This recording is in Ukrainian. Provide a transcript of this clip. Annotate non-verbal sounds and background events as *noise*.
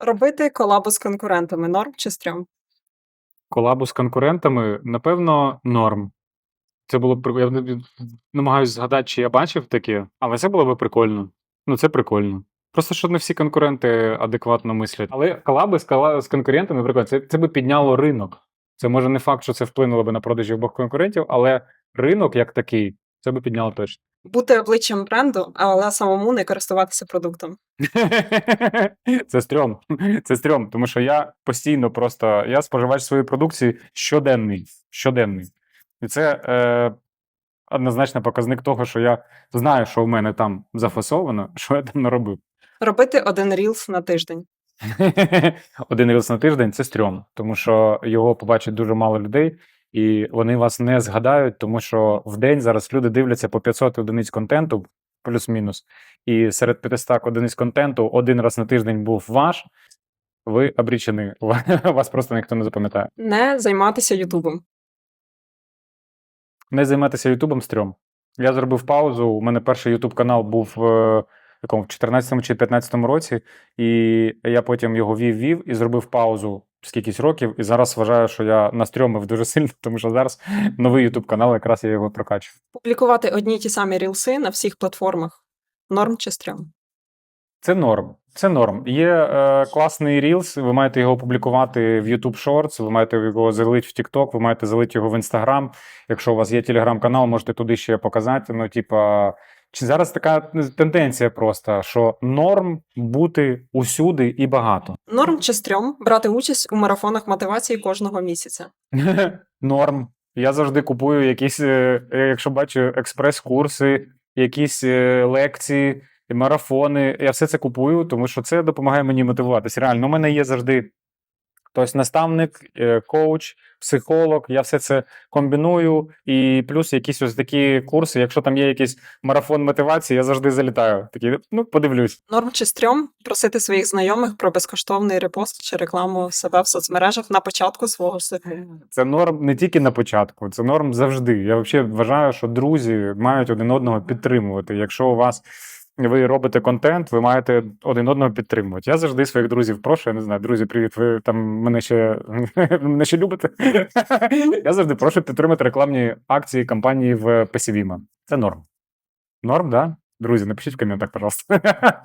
Робити колабу з конкурентами норм чи стрьом? Колабу з конкурентами, напевно, норм. Це було б прик- Я намагаюсь згадати, чи я бачив таке, але це було би прикольно. Ну, це прикольно. Просто що не всі конкуренти адекватно мислять. Але колаби з, з конкурентами, наприклад, це, це би підняло ринок. Це може не факт, що це вплинуло би на продажі обох конкурентів, але ринок як такий, це би підняло точно. Бути обличчям бренду, але самому не користуватися продуктом. *laughs* Це стрьом. Це стрьом, тому що я постійно просто я споживач своєї продукції щоденний. щоденний. І це е, однозначно показник того, що я знаю, що в мене там зафасовано, *laughs* що я там наробив. Робити один рілс на тиждень. *laughs* Один рілс на тиждень це стрьом, тому що його побачить дуже мало людей, і вони вас не згадають, тому що в день зараз люди дивляться по 500 одиниць контенту, плюс-мінус. І серед 500 одиниць контенту один раз на тиждень був ваш. Ви обрічені, *laughs* вас просто ніхто не запам'ятає. Не займатися Ютубом. Не займатися Ютубом стрьом. Я зробив паузу. У мене перший Ютуб канал був е, в якому, в 14 чи 15 році, і я потім його вів-вів і зробив паузу скількись років. І зараз вважаю, що я настрьомив дуже сильно, *laughs* тому що зараз новий Ютуб канал, якраз я його прокачу. Публікувати одні й ті самі рілси на всіх платформах. Норм чи стрьом. Це норм. Це норм. Є е, класний Reels, ви маєте його опублікувати в YouTube Shorts, ви маєте його залити в TikTok, ви маєте залити його в Instagram. Якщо у вас є телеграм-канал, можете туди ще показати. Ну, типа, чи зараз така тенденція просто, що норм бути усюди і багато. Норм чи стрьом брати участь у марафонах мотивації кожного місяця. *laughs* Норм. Я завжди купую якісь, е, якщо бачу експрес-курси, якісь е, лекції, марафони. Я все це купую, тому що це допомагає мені мотивуватися. Реально, у мене є завжди хтось наставник, е, коуч, психолог. Я все це комбіную. І плюс якісь ось такі курси. Якщо там є якийсь марафон мотивації, я завжди залітаю. Такий, ну, подивлюсь. Норм чи стрьом просити своїх знайомих про безкоштовний репост чи рекламу себе в соцмережах на початку свого циклу. Це норм не тільки на початку, це норм завжди. Я взагалі вважаю, що друзі мають один одного підтримувати. Якщо у вас ви робите контент, ви маєте один одного підтримувати. Я завжди своїх друзів прошу. Я не знаю, друзі, привіт. Ви там мене ще *laughs* мене ще любите. *laughs* Я завжди прошу підтримати рекламні акції компанії в Песівіма. Це норм. Норм, да? Друзі, напишіть в коментах, пожалуйста. *laughs*